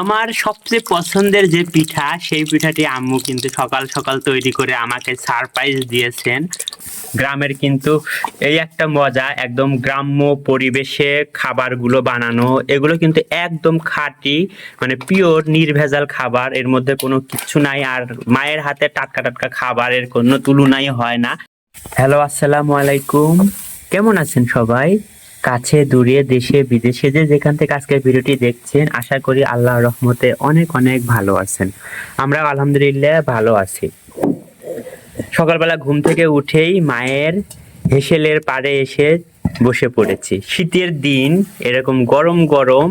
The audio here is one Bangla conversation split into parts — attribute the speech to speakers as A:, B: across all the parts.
A: আমার সবচেয়ে পছন্দের যে পিঠা, সেই পিঠাটি আম্মু কিন্তু সকাল সকাল তৈরি করে আমাকে সারপ্রাইজ দিয়েছেন। গ্রামের কিন্তু এই একটা মজা, একদম গ্রাম্য পরিবেশে খাবারগুলো বানানো, এগুলো কিন্তু একদম খাঁটি মানে পিওর নির্ভেজাল খাবার, এর মধ্যে কোনো কিছু নাই, আর মায়ের হাতে টাটকা টাটকা খাবারের কোনো তুলনাই হয় না। হ্যালো আসসালামু আলাইকুম। কেমন আছেন সবাই? কাছে, দূরে, দেশে, বিদেশে যে যেখান থেকে আজকের ভিডিওটি দেখছেন, আশা করি আল্লাহ রহমতে অনেক অনেক ভালো আছেন। আমরা আলহামদুলিল্লাহ ভালো আছি। সকালবেলা ঘুম থেকে উঠেই মায়ের হেসেলের পাড়ে এসে বসে পড়েছি। শীতের দিন, এরকম গরম গরম,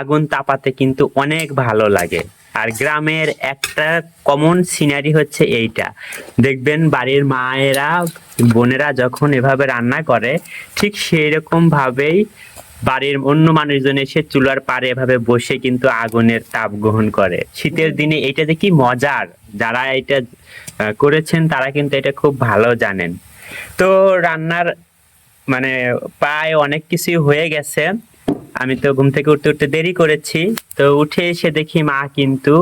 A: আগুন তাপাতে কিন্তু অনেক ভালো লাগে। আর গ্রামের একটা কমন সিনারি হচ্ছে এইটা। দেখবেন বাড়ির মায়েরা, বোনেরা যখন এভাবে রান্না করে, ঠিক সেই রকম ভাবেই বাড়ির অন্য মানুষজন এসে চুলার পাড়ে এভাবে বসে কিন্তু আগুনের তাপ গ্রহণ করে। শীতের দিনে এটা যে কি মজার, যারা এটা করেছেন তারা কিন্তু এটা খুব ভালো জানেন। তো রান্নার মানে প্রায় অনেক কিছু হয়ে গেছে। আমি তো ঘুম থেকে উঠতে উঠতে দেরি করেছি। তো উঠে এসে দেখি মা কিন্তু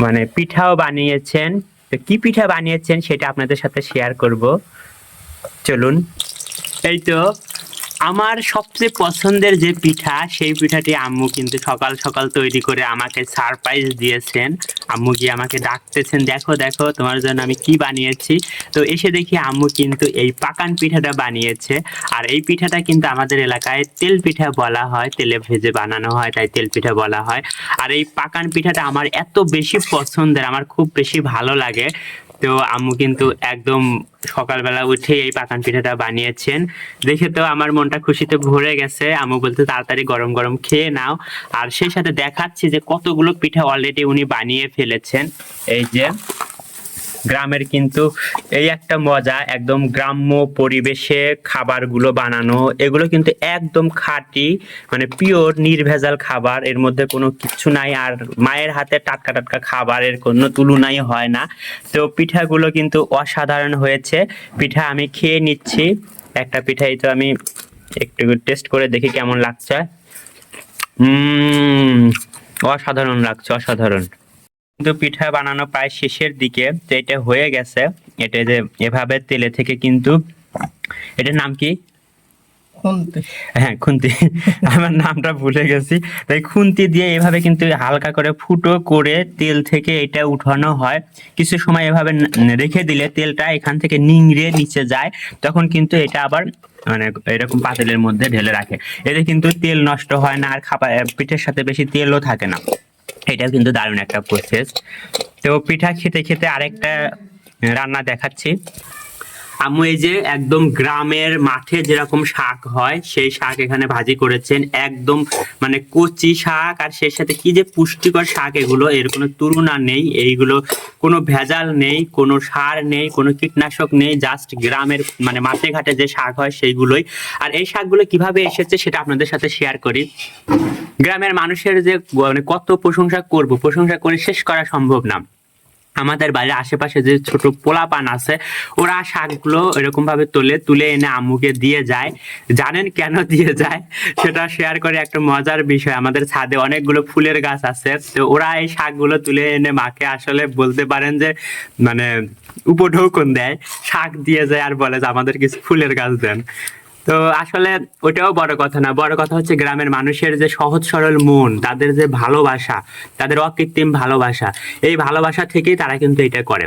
A: মানে পিঠাও বানিয়েছেন। তো কি পিঠা বানিয়েছেন সেটা আপনাদের সাথে শেয়ার করব। চলুন। এই তো আমার সবচেয়ে পছন্দের যে পিঠা, সেই পিঠাটি আম্মু কিন্তু সকাল সকাল তৈরি করে আমাকে সারপ্রাইজ দিয়েছেন। আম্মু গিয়ে আমাকে ডাকতেছেন, দেখো দেখো, তোমার জন্য আমি কি বানিয়েছি? তো এসে দেখি আম্মু কিন্তু এই পাকান পিঠাটা বানিয়েছে। আর এই পিঠাটা কিন্তু আমাদের এলাকায় তেল পিঠা বলা হয়, তেলে ভেজে বানানো হয়, তাই তেল পিঠা বলা হয়। আর এই পাকান পিঠাটা আমার এত বেশি পছন্দের, আমার খুব বেশি ভালো লাগে। তো আম্মু কিন্তু একদম সকালবেলা উঠে এই পাকান পিঠাটা বানিয়েছেন। দেখে তো আমার মনটা খুশিতে ভরে গেছে। আম্মু বলতে তাড়াতাড়ি গরম গরম খেয়ে নাও। আর সেই সাথে দেখাচ্ছি যে কতগুলো পিঠা অলরেডি উনি বানিয়ে ফেলেছেন। এই যে গ্রামের কিন্তু এই একটা মজা, একদম গ্রাম্য পরিবেশে খাবারগুলো বানানো, এগুলো কিন্তু একদম খাঁটি মানে পিওর নির্ভেজাল খাবার, এর মধ্যে কোনো কিছু নাই, আর মায়ের হাতে টাটকা টাটকা খাবারের কোনো তুলনাই হয় না। তো পিঠাগুলো কিন্তু অসাধারণ হয়েছে। পিঠা আমি খেয়ে নিচ্ছি। একটা পিঠাই তো আমি একটু টেস্ট করে দেখি কেমন লাগছে। অসাধারণ লাগছে, অসাধারণ। কিন্তু পিঠা বানানো প্রায় শেষের দিকে তো এটা হয়ে গেছে এটা যে এভাবে তেলে থেকে কিন্তু এটার নাম কি? হ্যাঁ খুন্তি। আমার নামটা ভুলে গেছি। তাই খুন্তি দিয়ে এভাবে কিন্তু হালকা করে ফুটো করে তেল থেকে এটা উঠানো হয়। কিছু সময় এভাবে রেখে দিলে তেলটা এখান থেকে নিংড়ে নিচে যায়। তখন কিন্তু এটা আবার মানে এরকম পাতিলের মধ্যে ঢেলে রাখে। এতে কিন্তু তেল নষ্ট হয় না আর খাবার পিঠের সাথে বেশি তেলও থাকে না। এটাও কিন্তু দারুণ একটা প্রসেস তো পিঠা খেতে খেতে আরেকটা রান্না দেখাচ্ছি। আম্মু এই যে একদম গ্রামের মাঠে যেরকম শাক হয়, সেই শাক এখানে ভাজি করেছেন। একদম মানে কচি শাক আর সেই সাথে কি যে পুষ্টিকর শাক এগুলো, এর কোনো তুলনা নেই। এইগুলো কোনো ভেজাল নেই, কোনো সার নেই, কোনো কীটনাশক নেই জাস্ট গ্রামের মানে মাঠে ঘাটে যে শাক হয় সেইগুলোই। আর এই শাকগুলো কীভাবে এসেছে সেটা আপনাদের সাথে শেয়ার করি। গ্রামের মানুষের যে মানে কত প্রশংসা করব, প্রশংসা করে শেষ করা সম্ভব না। আমাদের বাড়ির আশেপাশে যে ছোট পোলাপান আছে, ওরা শাকগুলো এরকম ভাবে তোলে, তুলে এনে আম্মুকে দিয়ে যায়। জানেন কেন দিয়ে যায়? সেটা শেয়ার করে একটা মজার বিষয়। আমাদের ছাদে অনেকগুলো ফুলের গাছ আছে। তো ওরা এই শাকগুলো তুলে এনে মাকে আসলে বলতে পারেন যে মানে উপঢৌকন দেয়। শাক দিয়ে যায় আর বলে যে, আমাদের কিছু ফুলের গাছ দেন। তো আসলে ওটাও বড় কথা না। বড় কথা হচ্ছে গ্রামের মানুষের যে সহজ সরল মন, তাদের যে ভালোবাসা, তাদের অকৃত্রিম ভালোবাসা, এই ভালোবাসা থেকেই তারা কিন্তু এটা করে।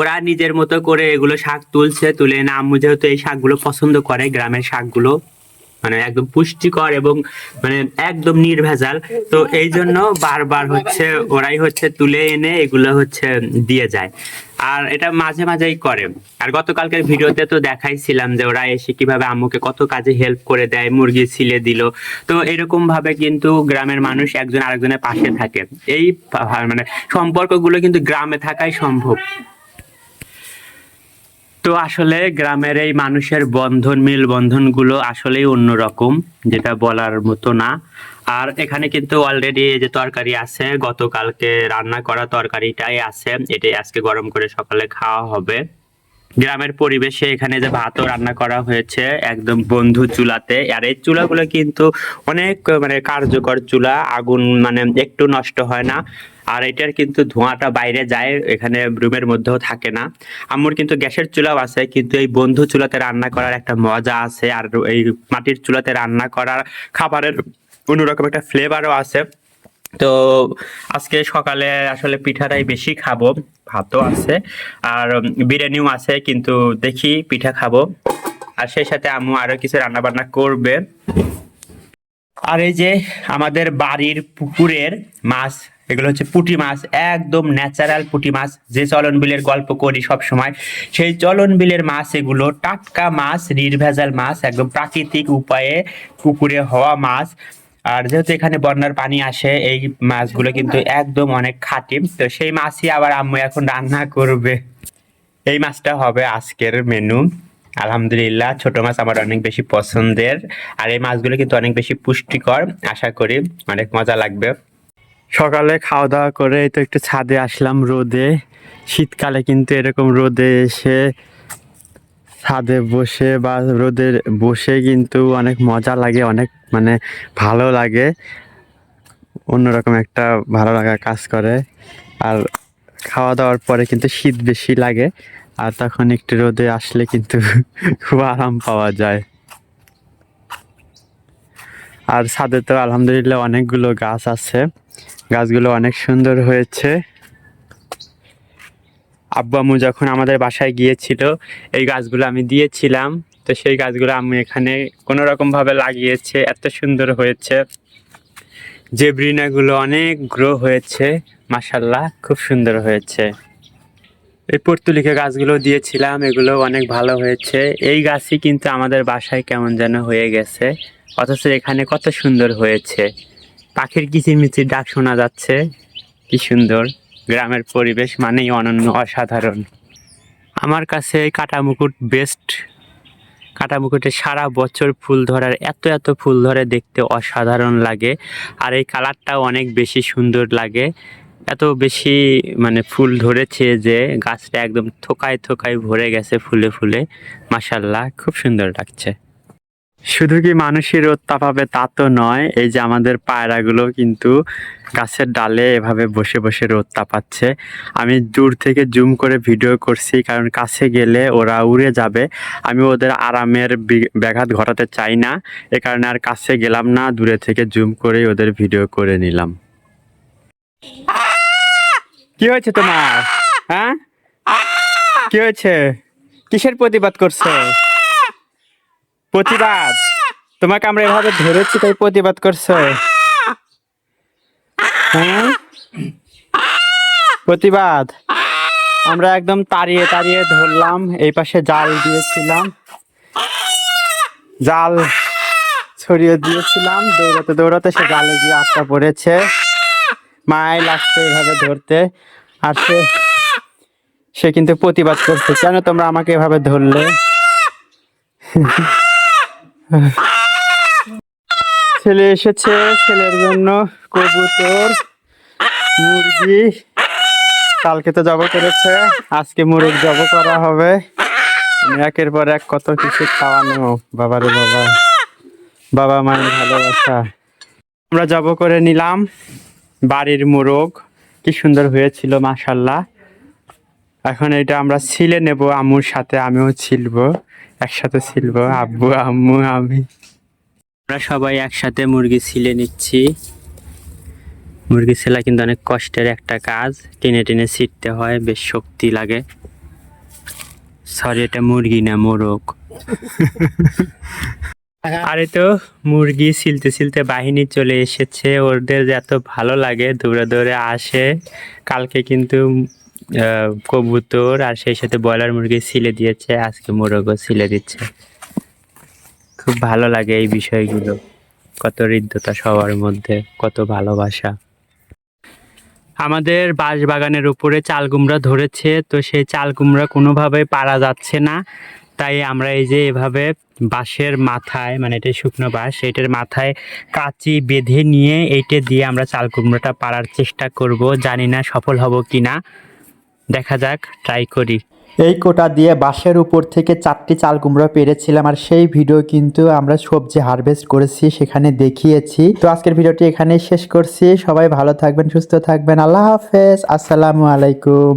A: ওরা নিজের মতো করে এগুলো শাক তুলছে, তুলে এনে আম্মু যেহেতু এই শাকগুলো পছন্দ করে, গ্রামের শাকগুলো মানে একদম পুষ্টিকর এবং মানে একদম নির্ভেজাল, তো এই জন্য বারবার হচ্ছে ওরাই হচ্ছে তুলে এনে এগুলো হচ্ছে দিয়ে যায়। আর এটা মাঝে মাঝেই করে। আর গতকালকের ভিডিওতে তো দেখাইছিলাম যে ওরা এসে কীভাবে আম্মুকে কত কাজে হেল্প করে দেয়, মুরগি ছিলে দিল। তো এরকম ভাবে কিন্তু গ্রামের মানুষ একজন আরেকজনের পাশে থাকে। এই মানে সম্পর্কগুলো কিন্তু গ্রামে থাকাই সম্ভব। তো আসলে গ্রামের এই মানুষের বন্ধন, মিল বন্ধনগুলো আসলেই অন্যরকম, যেটা বলার মতো না। আর এখানে কিন্তু অলরেডি যে তরকারি আছে, গতকালকে রান্না করা তরকারিটাই আছে, এটাই আজকে গরম করে সকালে খাওয়া হবে। গ্রামের পরিবেশে এখানে যে ভাতও রান্না করা হয়েছে, একদম বন্ধু চুলাতে। আর এই চুলাগুলো কিন্তু অনেক মানে কার্যকর চুলা, আগুন মানে একটু নষ্ট হয় না। আর এটার কিন্তু ধোঁয়াটা বাইরে যায়, এখানে রুমের মধ্যেও থাকে না। আম্মুর কিন্তু গ্যাসের চুলাও আছে, কিন্তু এই বন্ধু চুলাতে রান্না করার একটা মজা আছে, আর এই মাটির চুলাতে রান্না করার খাবারের অন্যরকম একটা ফ্লেভারও আছে। তো আজকে সকালে আসলে পিঠাটাই বেশি খাব, ভাতও আছে, আর বিরিয়ানিও আছে, কিন্তু দেখি পিঠা খাব। আর সেই সাথে আম্মু আরও কিছু রান্না বান্না করবে। আর এই যে আমাদের বাড়ির পুকুরের মাছ এগুলো হচ্ছে পুঁটি মাছ, একদম ন্যাচারাল পুঁটি মাছ। যে চলন বিলের গল্প করি সব সময় সেই চলন বিলের মাছ এগুলো টাটকা মাছ, নির্ভেজাল মাছ, একদম প্রাকৃতিক উপায়ে পুকুরে হওয়া মাছ। আর যেহেতু এখানে বন্যার পানি আসে, এই মাছগুলো কিন্তু একদম অনেক খাঁটি। তো সেই মাছই আবার আম্মু এখন রান্না করবে। এই মাছটা হবে আজকের মেনু আলহামদুলিল্লাহ, ছোট মাছ আমার অনেক বেশি পছন্দের। আর এই মাছগুলো কিন্তু অনেক বেশি পুষ্টিকর, আশা করি অনেক মজা লাগবে। সকালে খাওয়া দাওয়া করে তো একটু ছাদে আসলাম রোদে। শীতকালে কিন্তু এরকম রোদে এসে ছাদে বসে বা রোদে বসে কিন্তু অনেক মজা লাগে, অনেক মানে ভালো লাগে। অন্যরকম একটা ভালো লাগা কাজ করে। আর খাওয়া দাওয়ার পরে কিন্তু শীত বেশি লাগে, আর তখন একটু রোদে আসলে কিন্তু খুব আরাম পাওয়া যায়। আর ছাদে তো আলহামদুলিল্লাহ অনেকগুলো গাছ আছে। গাছগুলো অনেক সুন্দর হয়েছে। আব্বু আম্মু যখন আমাদের বাসায় গিয়েছিল, এই গাছগুলো আমি দিয়েছিলাম। তো সেই গাছগুলো আমি এখানে কোনো রকম ভাবে লাগিয়েছে, এত সুন্দর হয়েছে। জেব্রিনাগুলো অনেক গ্রো হয়েছে মাসাল্লাহ খুব সুন্দর হয়েছে। এই পর্তুলিকা গাছগুলো দিয়েছিলাম, এগুলো অনেক ভালো হয়েছে। এই গাছই কিন্তু আমাদের বাসায় কেমন যেন হয়ে গেছে, অথচ এখানে কত সুন্দর হয়েছে। পাখির কিচিরমিচির ডাক শোনা যাচ্ছে। কি সুন্দর। গ্রামের পরিবেশ মানেই অনন্য, অসাধারণ। আমার কাছে কাটা মুকুট বেস্ট কাটা মুকুটে সারা বছর ফুল ধরার, এত এত ফুল ধরে দেখতে অসাধারণ লাগে। আর এই কালারটাও অনেক বেশি সুন্দর লাগে। এত বেশি মানে ফুল ধরেছে যে গাছটা একদম থোকায় থোকায় ভরে গেছে ফুলে ফুলে। মাসাল্লাহ খুব সুন্দর লাগছে। শুধু কি মানুষের রোদ তাপাবে তা তো নয়, এই যে আমাদের পায়রাগুলো কিন্তু গাছের ডালে এভাবে বসে বসে রোদ তাপাচ্ছে। আমি দূর থেকে জুম করে ভিডিও করছি, কারণ কাছে গেলে ওরা উড়ে যাবে। আমি ওদের আরামের ব্যাঘাত ঘটাতে চাই না, এ কারণে আর কাছে গেলাম না, দূরে থেকে জুম করে ওদের ভিডিও করে নিলাম। কি হয়েছে তোমার? হ্যাঁ? কি হয়েছে? কিসের প্রতিবাদ করছ? প্রতিবাদ। তোমাকে আমরা এভাবে ধরেছি, তাই প্রতিবাদ করছ? হ্যাঁ? প্রতিবাদ। আমরা একদম তাড়িয়ে তাড়িয়ে ধরলাম, এই পাশে জাল দিয়েছিলাম। জাল ছড়িয়ে দিয়েছিলাম, দৌড়াতে দৌড়াতে সে জালে গিয়ে আটকা পড়েছে। মায় লাগছে এভাবে ধরতে, আর সে সে কিন্তু প্রতিবাদ করছে, কেন তোমরা আমাকে এভাবে ধরলে? ছেলে এসেছে, ছেলের জন্য কবুতর, মুরগি। কালকে তো জব করেছে, আজকে মুরগ জব করা হবে। একের পর এক কত কিছু খাওয়ানো, বাবারে বাবা। বাবা মায়ের ভালোবাসা। আমরা জব করে নিলাম, বাড়ির মোরগ। কি সুন্দর হয়েছিল, মাশাল্লাহ। এখন এটা আমরা ছিলে নেব আমুর সাথে আমিও ছিলব। একসাথে ছিলব আব্বু আম্মু আমি। আমরা সবাই একসাথে মুরগি ছিলে নিচ্ছি। মুরগি ছেলা কিন্তু অনেক কষ্টের একটা কাজ টেনে টেনে ছিটতে হয় বেশ শক্তি লাগে। সরি এটা মুরগি না মোরগ। আরে তো মুরগি ছিলতে ছিলতে বাহিনী চলে এসেছে ওদের যে এত ভালো লাগে দৌড়ে দৌড়ে আসে কালকে কিন্তু কবুতর আর সেই সাথে ব্রয়লার মুরগি ছিলে দিয়েছে, আজকে মোরগও ছিলে দিচ্ছে। খুব ভালো লাগে এই বিষয়গুলো, কত হৃদ্যতা সবার মধ্যে, কত ভালোবাসা। আমাদের বাঁশ বাগানের উপরে চাল কুমড়া ধরেছে, তো সেই চাল কুমড়া কোনোভাবে পারা যাচ্ছে না। তাই আমরা এই যে এভাবে বাঁশের মাথায় মানে এটা শুকনো বাঁশ, এটার মাথায় কাঁচি বেঁধে নিয়ে, এইটা দিয়ে আমরা চাল কুমড়োটা পাড়ার চেষ্টা করব। জানি না সফল হব কি না দেখা যাক ট্রাই করি।
B: এই কোটা দিয়ে বাঁশের উপর থেকে চারটি চাল কুমড়ো পেরেছিলাম আর সেই ভিডিও কিন্তু আমরা সবজি হারভেস্ট করেছি, সেখানে দেখিয়েছি। তো আজকের ভিডিওটি এখানেই শেষ করছি। সবাই ভালো থাকবেন, সুস্থ থাকবেন। আল্লাহ হাফেজ। আসসালামু আলাইকুম।